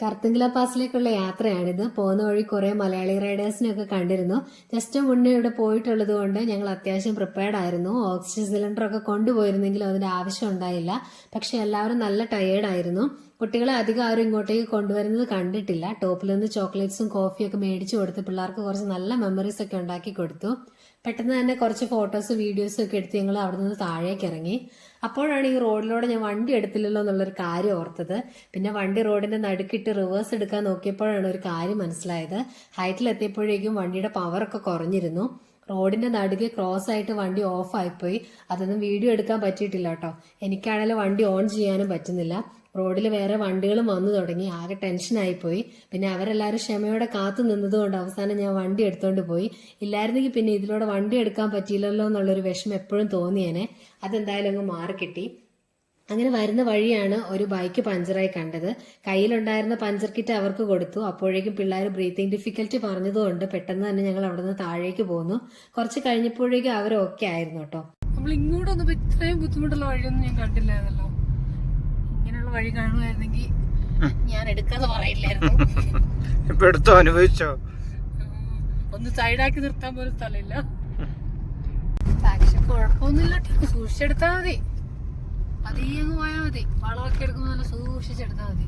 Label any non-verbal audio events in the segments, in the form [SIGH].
കർത്തുങ്കില പാസിലേക്കുള്ള യാത്രയാണിത്. പോകുന്ന വഴി കുറേ മലയാളി റൈഡേഴ്സിനെയൊക്കെ കണ്ടിരുന്നു. ജസ്റ്റ് മുന്നേ ഇവിടെ പോയിട്ടുള്ളത് കൊണ്ട് ഞങ്ങൾ അത്യാവശ്യം പ്രിപ്പയർഡ് ആയിരുന്നു. ഓക്സിജൻ സിലിണ്ടറൊക്കെ കൊണ്ടുപോയിരുന്നെങ്കിലും അതിന്റെ ആവശ്യം ഉണ്ടായില്ല. പക്ഷെ എല്ലാവരും നല്ല ടയേർഡ് ആയിരുന്നു. കുട്ടികളെ അധികം ആരും ഇങ്ങോട്ടേക്ക് കൊണ്ടുവരുന്നത് കണ്ടിട്ടില്ല. ടോപ്പിൽ നിന്ന് ചോക്ലേറ്റ്സും കോഫിയൊക്കെ മേടിച്ചു കൊടുത്ത് പിള്ളേർക്ക് കുറച്ച് നല്ല മെമ്മറീസ് ഒക്കെ ഉണ്ടാക്കി കൊടുത്തു. പെട്ടെന്ന് തന്നെ കുറച്ച് ഫോട്ടോസ് വീഡിയോസും ഒക്കെ എടുത്ത് ഞങ്ങൾ അവിടെ നിന്ന് താഴേക്ക് ഇറങ്ങി. അപ്പോഴാണ് ഈ റോഡിലൂടെ ഞാൻ വണ്ടി എടുത്തില്ലല്ലോ എന്നുള്ളൊരു കാര്യം ഓർത്തത്. പിന്നെ വണ്ടി റോഡിന്റെ നടുക്കിട്ട് റിവേഴ്സ് എടുക്കാൻ നോക്കിയപ്പോഴാണ് ഒരു കാര്യം മനസ്സിലായത്. ഹൈറ്റിലെത്തിയപ്പോഴേക്കും വണ്ടിയുടെ പവറൊക്കെ കുറഞ്ഞിരുന്നു. റോഡിന്റെ നടുക്ക് ക്രോസ് ആയിട്ട് വണ്ടി ഓഫ് ആയിപ്പോയി. അതൊന്നും വീഡിയോ എടുക്കാൻ പറ്റിയിട്ടില്ല കേട്ടോ. എനിക്കാണെങ്കിലും വണ്ടി ഓൺ ചെയ്യാനും പറ്റുന്നില്ല. റോഡിൽ വേറെ വണ്ടികളും വന്നു തുടങ്ങി. ആകെ ടെൻഷനായിപ്പോയി പിന്നെ അവരെല്ലാവരും ക്ഷമയോടെ കാത്തു നിന്നതുകൊണ്ട് അവസാനം ഞാൻ വണ്ടി എടുത്തോണ്ട് പോയി. ഇല്ലായിരുന്നെങ്കിൽ പിന്നെ ഇതിലൂടെ വണ്ടി എടുക്കാൻ പറ്റിയില്ലല്ലോ എന്നുള്ളൊരു വിഷമം എപ്പോഴും തോന്നിയേനെ. അതെന്തായാലും അങ്ങ് മാറിക്കിട്ടി. അങ്ങനെ വരുന്ന വഴിയാണ് ഒരു ബൈക്ക് പഞ്ചറായി കണ്ടത്. കയ്യിലുണ്ടായിരുന്ന പഞ്ചർ കിറ്റ് അവർക്ക് കൊടുത്തു. അപ്പോഴേക്കും പിള്ളേർ ബ്രീത്തിങ് ഡിഫിക്കൽറ്റി പറഞ്ഞതുകൊണ്ട് പെട്ടെന്ന് തന്നെ ഞങ്ങൾ അവിടെ നിന്ന് താഴേക്ക് പോന്നു. കുറച്ച് കഴിഞ്ഞപ്പോഴേക്കും അവർ ആയിരുന്നു കേട്ടോ. നമ്മൾ ഇങ്ങോട്ടൊന്നും ഇത്രയും ബുദ്ധിമുട്ടുള്ള വഴിയൊന്നും ഞാൻ കണ്ടില്ലായിരുന്നല്ലോ. ഇങ്ങനെയുള്ള വഴി കാണുമായിരുന്നെങ്കിൽ ഞാൻ എടുക്കാന്ന് പറയില്ലായിരുന്നു. [LAUGHS] ഇപ്പൊ എടുത്തോ? അനുഭവിച്ചോ? ഒന്ന് സൈഡാക്കി നിർത്താൻ പോലും സ്ഥലമില്ല. പക്ഷെ കുഴപ്പമൊന്നുമില്ല. ട്ടോ. സൂക്ഷിച്ചെടുത്താ മതി. പതിയെ അങ്ങ് പോയാൽ മതി. വളമൊക്കെ എടുക്കുമ്പോൾ നല്ല സൂക്ഷിച്ചെടുത്താൽ മതി.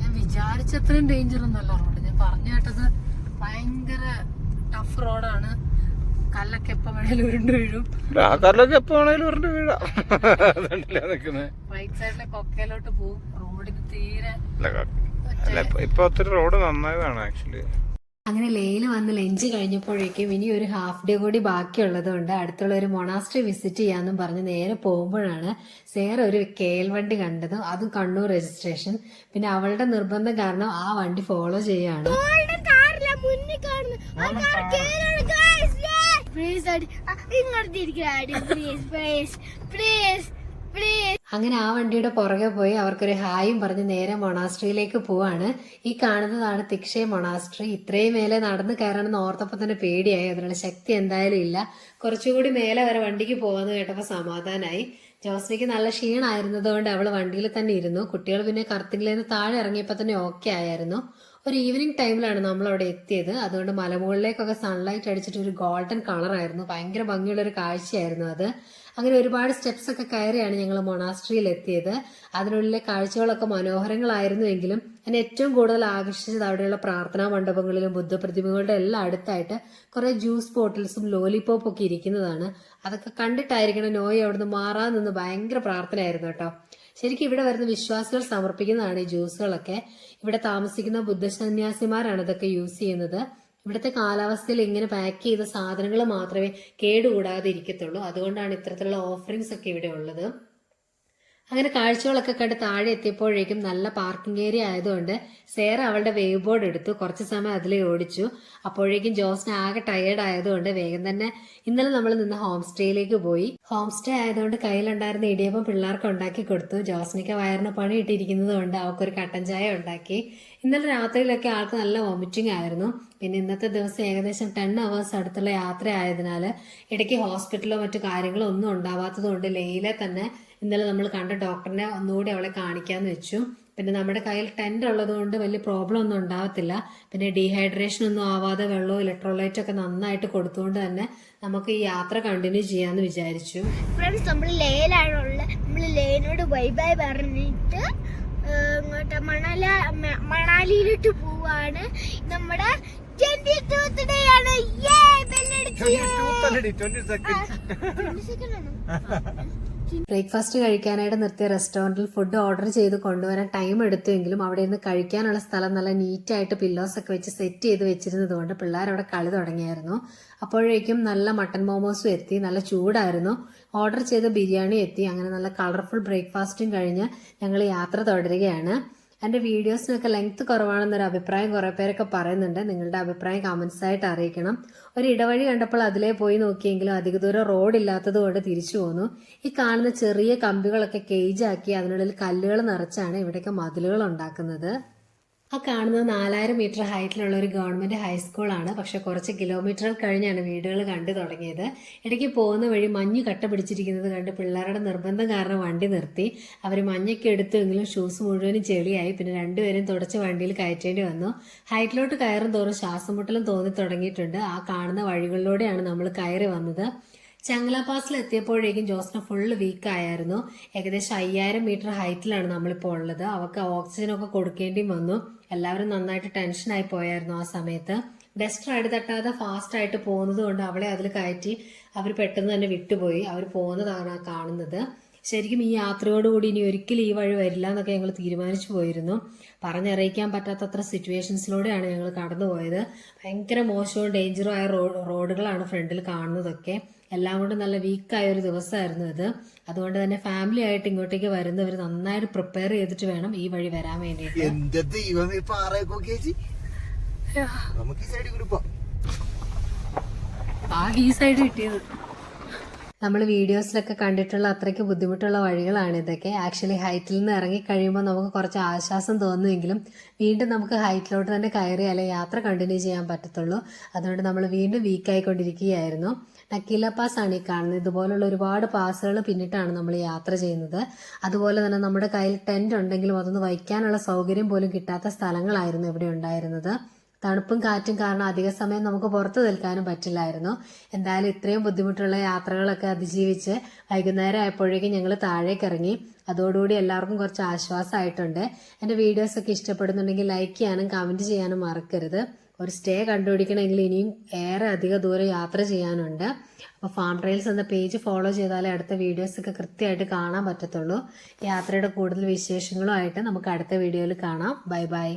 ഞാൻ വിചാരിച്ചത്രയും ഡേഞ്ചർ ഒന്നല്ല റോഡ്. ഞാൻ പറഞ്ഞു കേട്ടത് ഭയങ്കര ടഫ് റോഡാണ് കല്ലൊക്കെ എപ്പോ വേണേലും ഉരുണ്ട് വീഴും. ആ കല്ലൊക്കെ എപ്പോ വേണേലും ഉരുണ്ട് വീഴാം. അതുകൊണ്ടല്ലേ നിക്കുന്നത് റൈറ്റ് സൈഡിലെ കൊക്കയിലോട്ട് പോകും റോഡിന് തീരെ അല്ല ഇപ്പൊ- ഒത്തിരി റോഡ് നന്നായതാണ് ആക്ച്വലി അങ്ങനെ ലേയിൽ വന്ന് ലഞ്ച് കഴിഞ്ഞപ്പോഴേക്കും ഇനി ഒരു ഹാഫ് ഡേ കൂടി ബാക്കിയുള്ളത് കൊണ്ട് അടുത്തുള്ള ഒരു മൊണാസ്ട്രി വിസിറ്റ് ചെയ്യാന്നും പറഞ്ഞ് നേരെ പോകുമ്പോഴാണ് സേർ ഒരു കേൽ വണ്ടി കണ്ടത് അതും കണ്ണൂർ രജിസ്ട്രേഷൻ പിന്നെ അവളുടെ നിർബന്ധം കാരണം ആ വണ്ടി ഫോളോ ചെയ്യാണ് അങ്ങനെ ആ വണ്ടിയുടെ പുറകെ പോയി അവർക്കൊരു ഹായും പറഞ്ഞ് നേരെ മൊണാസ്ട്രിയിലേക്ക് പോവാണ്. ഈ കാണുന്നതാണ് തിക്ഷയ മൊണാസ്ട്രി. ഇത്രയും മേലെ നടന്ന് കയറണമെന്ന് ഓർത്തപ്പോൾ തന്നെ പേടിയായി. അതിനുള്ള ശക്തി എന്തായാലും ഇല്ല. കുറച്ചുകൂടി മേലെ വരെ വണ്ടിക്ക് പോകാന്ന് കേട്ടപ്പോൾ സമാധാനമായി ജോസ്നിക്ക് നല്ല ക്ഷീണമായിരുന്നതുകൊണ്ട് അവൾ വണ്ടിയിൽ തന്നെ ഇരുന്നു. കുട്ടികൾ പിന്നെ കർത്തിങ്കിൽ നിന്ന് താഴെ ഇറങ്ങിയപ്പോൾ തന്നെ ഓക്കെ ആയിരുന്നു. ഒരു ഈവനിങ് ടൈമിലാണ് നമ്മൾ അവിടെ എത്തിയത്. അതുകൊണ്ട് മലമുകളിലേക്കൊക്കെ സൺലൈറ്റ് അടിച്ചിട്ട് ഒരു ഗോൾഡൻ കളറായിരുന്നു ഭയങ്കര ഭംഗിയുള്ള ഒരു കാഴ്ചയായിരുന്നു അത്. അങ്ങനെ ഒരുപാട് സ്റ്റെപ്സ് ഒക്കെ കയറിയാണ് ഞങ്ങൾ മൊണാസ്ട്രിയിൽ എത്തിയത്. അതിനുള്ളിലെ കാഴ്ചകളൊക്കെ മനോഹരങ്ങളായിരുന്നു എങ്കിലും എന്നെ ഏറ്റവും കൂടുതൽ ആകർഷിച്ചത് അവിടെയുള്ള പ്രാർത്ഥനാ മണ്ഡപങ്ങളിലും ബുദ്ധപ്രതിമകളുടെ എല്ലാം അടുത്തായിട്ട് കുറെ ജ്യൂസ് ബോട്ടിൽസും ലോലിപോപ്പ് ഒക്കെ ഇരിക്കുന്നതാണ്. അതൊക്കെ കണ്ടിട്ടായിരിക്കണം നോയ് അവിടുന്ന് മാറാൻ നിന്ന് ഭയങ്കര പ്രാർത്ഥനയായിരുന്നു കേട്ടോ. ശരിക്കും ഇവിടെ വരുന്ന വിശ്വാസികൾ സമർപ്പിക്കുന്നതാണ് ഈ ജ്യൂസുകളൊക്കെ. ഇവിടെ താമസിക്കുന്ന ബുദ്ധസന്യാസിമാരാണ് ഇതൊക്കെ യൂസ് ചെയ്യുന്നത്. ഇവിടുത്തെ കാലാവസ്ഥയിൽ ഇങ്ങനെ പാക്ക് ചെയ്ത സാധനങ്ങൾ മാത്രമേ കേടുകൂടാതെ ഇരിക്കത്തുള്ളൂ. അതുകൊണ്ടാണ് ഇത്തരത്തിലുള്ള ഓഫറിങ്സ് ഒക്കെ ഇവിടെ ഉള്ളത്. അങ്ങനെ കാഴ്ചകളൊക്കെ കണ്ട് താഴെ എത്തിയപ്പോഴേക്കും നല്ല പാർക്കിംഗ് ഏരിയ ആയതുകൊണ്ട് സേറ അവളുടെ വേവ് ബോർഡ് എടുത്തു. കുറച്ച് സമയം അതിലേ ഓടിച്ചു. അപ്പോഴേക്കും ജോസിന് ആകെ ടയേർഡ് ആയതുകൊണ്ട് വേഗം തന്നെ ഇന്നലെ നമ്മൾ നിന്ന് ഹോം സ്റ്റേയിലേക്ക് പോയി. ഹോം സ്റ്റേ ആയതുകൊണ്ട് കയ്യിലുണ്ടായിരുന്ന ഇടിയപ്പം പിള്ളേർക്ക് ഉണ്ടാക്കി കൊടുത്തു. ജോസിനൊക്കെ വയറിന് പണി ഇട്ടിരിക്കുന്നത് കൊണ്ട് അവൾക്കൊരു കട്ടൻ ചായ ഉണ്ടാക്കി. ഇന്നലെ രാത്രിയിലൊക്കെ ആൾക്ക് നല്ല വോമിറ്റിംഗ് ആയിരുന്നു. പിന്നെ ഇന്നത്തെ ദിവസം ഏകദേശം ടെൻ അവേഴ്സ് അടുത്തുള്ള യാത്ര ആയതിനാൽ ഇടയ്ക്ക് ഹോസ്പിറ്റലോ മറ്റു കാര്യങ്ങളോ ഒന്നും ഉണ്ടാവാത്തതുകൊണ്ട് ലേയിലെ തന്നെ ഇന്നലെ നമ്മൾ കണ്ട ഡോക്ടറിനെ ഒന്നുകൂടി അവളെ കാണിക്കാന്ന് വെച്ചു പിന്നെ നമ്മുടെ കയ്യിൽ ടെന്റ് ഉള്ളതുകൊണ്ട് വലിയ പ്രോബ്ലം ഒന്നും ഉണ്ടാവത്തില്ല പിന്നെ ഡീഹൈഡ്രേഷൻ ഒന്നും ആവാതെ വെള്ളവും ഇലക്ട്രോലൈറ്റ് ഒക്കെ നന്നായിട്ട് കൊടുത്തുകൊണ്ട് തന്നെ നമുക്ക് ഈ യാത്ര കണ്ടിന്യൂ ചെയ്യാന്ന് വിചാരിച്ചു ഫ്രണ്ട്സ് നമ്മൾ ലേയിലാണുള്ള നമ്മൾ ലേനോട് ബൈ ബൈ പറഞ്ഞിട്ട് ഇങ്ങോട്ട് മണാല മണാലിയിലോട്ട് പോവാണ് നമ്മുടെ ട്വന്റി ടൂത്ത് ഡേ ആണ് Yay! bell അടിച്ചു. ആ, 22nd ആണോ? [LAUGHS] ബ്രേക്ക്ഫാസ്റ്റ് കഴിക്കാനായിട്ട് നിർത്തിയ റെസ്റ്റോറന്റിൽ ഫുഡ് ഓർഡർ ചെയ്ത് കൊണ്ടുവരാൻ ടൈം എടുത്തുവെങ്കിലും അവിടെ നിന്ന് കഴിക്കാനുള്ള സ്ഥലം നല്ല നീറ്റായിട്ട് പില്ലോസ് ഒക്കെ വെച്ച് സെറ്റ് ചെയ്ത് വെച്ചിരുന്നത് കൊണ്ട് പിള്ളേരവിടെ കളി തുടങ്ങിയായിരുന്നു. അപ്പോഴേക്കും നല്ല മട്ടൻ മോമോസും എത്തി നല്ല ചൂടായിരുന്നു. ഓർഡർ ചെയ്ത ബിരിയാണി എത്തി. അങ്ങനെ നല്ല കളർഫുൾ ബ്രേക്ക്ഫാസ്റ്റും കഴിഞ്ഞ് ഞങ്ങൾ യാത്ര തുടരുകയാണ്. എന്റെ വീഡിയോസിനൊക്കെ ലെങ്ത് കുറവാണെന്നൊരു അഭിപ്രായം കുറേ പേരൊക്കെ പറയുന്നുണ്ട്. നിങ്ങളുടെ അഭിപ്രായം കമൻസ് ആയിട്ട് അറിയിക്കണം. ഒരു ഇടവഴി കണ്ടപ്പോൾ അതിലേ പോയി നോക്കിയെങ്കിലും അധിക ദൂരം റോഡ് ഇല്ലാത്തത് കൊണ്ട് തിരിച്ചു പോന്നു. ഈ കാണുന്ന ചെറിയ കമ്പികളൊക്കെ കേജാക്കി അതിനുള്ളിൽ കല്ലുകൾ നിറച്ചാണ് ഇവിടെയൊക്കെ മതിലുകൾ ഉണ്ടാക്കുന്നത്. ആ കാണുന്നത് നാലായിരം മീറ്റർ ഹൈറ്റിലുള്ള ഒരു ഗവൺമെന്റ് ഹൈസ്കൂളാണ് പക്ഷേ കുറച്ച് കിലോമീറ്റർ കഴിഞ്ഞാണ് വീടുകൾ കണ്ടു തുടങ്ങിയത്. ഇടയ്ക്ക് പോകുന്ന വഴി മഞ്ഞ് കട്ട പിടിച്ചിരിക്കുന്നത് കണ്ട് പിള്ളേരുടെ നിർബന്ധം കാരണം വണ്ടി നിർത്തി. അവർ മഞ്ഞൊക്കെ എടുത്തെങ്കിലും ഷൂസ് മുഴുവനും ചെളിയായി. പിന്നെ രണ്ടുപേരും തുടച്ച് വണ്ടിയിൽ കയറ്റേണ്ടി വന്നു. ഹൈറ്റിലോട്ട് കയറും തോറും ശ്വാസം മുട്ടലും തോന്നി തുടങ്ങിയിട്ടുണ്ട്. ആ കാണുന്ന വഴികളിലൂടെയാണ് നമ്മൾ കയറി വന്നത്. ചങ്ങല പാസിൽ എത്തിയപ്പോഴേക്കും ജോസ്ന ഫുള്ള് വീക്കായിരുന്നു ഏകദേശം അയ്യായിരം മീറ്റർ ഹൈറ്റിലാണ് നമ്മളിപ്പോൾ ഉള്ളത്. അവർക്ക് ഓക്സിജനൊക്കെ കൊടുക്കേണ്ടി വന്നു. എല്ലാവരും നന്നായിട്ട് ടെൻഷനായി പോയായിരുന്നു ആ സമയത്ത്. ഡസ്റ്റർ അടി തട്ടാതെ ഫാസ്റ്റ് ആയിട്ട് പോകുന്നത് കൊണ്ട് അവളെ അതിൽ കയറ്റി അവർ പെട്ടെന്ന് തന്നെ വിട്ടുപോയി. അവർ പോകുന്നതാണ് കാണുന്നത്. ശരിക്കും ഈ യാത്രയോടുകൂടി ഇനി ഒരിക്കലും ഈ വഴി വരില്ല എന്നൊക്കെ ഞങ്ങൾ തീരുമാനിച്ചു പോയിരുന്നു. പറഞ്ഞറിയിക്കാൻ പറ്റാത്തത്ര സിറ്റുവേഷൻസിലൂടെയാണ് ഞങ്ങൾ കടന്നുപോയത്. ഭയങ്കര മോശവും ഡേഞ്ചറും ആയ റോഡ് റോഡുകളാണ് ഫ്രണ്ടിൽ കാണുന്നതൊക്കെ. എല്ലാം കൊണ്ടും നല്ല വീക്കായ ഒരു ദിവസമായിരുന്നു ഇത്. അതുകൊണ്ട് തന്നെ ഫാമിലി ആയിട്ട് ഇങ്ങോട്ടേക്ക് വരുന്നവർ നന്നായിട്ട് പ്രിപ്പയർ ചെയ്തിട്ട് വേണം ഈ വഴി വരാൻ വേണ്ടിയിട്ട്. ആ നമുക്ക് ഈ സൈഡ് കിട്ടിയത്. നമ്മൾ വീഡിയോസിലൊക്കെ കണ്ടിട്ടുള്ള അത്രയ്ക്ക് ബുദ്ധിമുട്ടുള്ള വഴികളാണ് ഇതൊക്കെ. ആക്ച്വലി ഹൈറ്റിൽ നിന്ന് ഇറങ്ങി കഴിയുമ്പോൾ നമുക്ക് കുറച്ച് ആശ്വാസം തോന്നുമെങ്കിലും വീണ്ടും നമുക്ക് ഹൈറ്റിലോട്ട് തന്നെ കയറിയാലേ യാത്ര കണ്ടിന്യൂ ചെയ്യാൻ പറ്റത്തുള്ളൂ. അതുകൊണ്ട് നമ്മൾ വീണ്ടും വീക്കായിക്കൊണ്ടിരിക്കുകയായിരുന്നു നക്കീല പാസ് ആണ് ഈ കാണുന്നത്. ഇതുപോലുള്ള ഒരുപാട് പാസുകൾ പിന്നിട്ടാണ് നമ്മൾ യാത്ര ചെയ്യുന്നത്. അതുപോലെ തന്നെ നമ്മുടെ കയ്യിൽ ടെന്റ് ഉണ്ടെങ്കിലും അതൊന്ന് വയ്ക്കാനുള്ള സൗകര്യം പോലും കിട്ടാത്ത സ്ഥലങ്ങളായിരുന്നു ഇവിടെ ഉണ്ടായിരുന്നത്. തണുപ്പും കാറ്റും കാരണം അധിക സമയം നമുക്ക് പുറത്തു നിൽക്കാനും പറ്റില്ലായിരുന്നു. എന്തായാലും ഇത്രയും ബുദ്ധിമുട്ടുള്ള യാത്രകളൊക്കെ അതിജീവിച്ച് വൈകുന്നേരം ആയപ്പോഴേക്കും ഞങ്ങൾ താഴേക്ക് ഇറങ്ങി. അതോടുകൂടി എല്ലാവർക്കും കുറച്ച് ആശ്വാസമായിട്ടുണ്ട്. എന്റെ വീഡിയോസൊക്കെ ഇഷ്ടപ്പെടുന്നുണ്ടെങ്കിൽ ലൈക്ക് ചെയ്യാനും കമന്റ് ചെയ്യാനും മറക്കരുത്. ഒരു സ്റ്റേ കണ്ടുപിടിക്കണമെങ്കിൽ ഇനിയും ഏറെ അധിക ദൂരം യാത്ര ചെയ്യാനുണ്ട്. അപ്പോൾ ഫാം ട്രെയിൽസ് എന്ന പേജ് ഫോളോ ചെയ്താലേ അടുത്ത വീഡിയോസൊക്കെ കൃത്യമായിട്ട് കാണാൻ പറ്റത്തുള്ളൂ. യാത്രയുടെ കൂടുതൽ വിശേഷങ്ങളുമായിട്ട് നമുക്ക് അടുത്ത വീഡിയോയിൽ കാണാം. Bye bye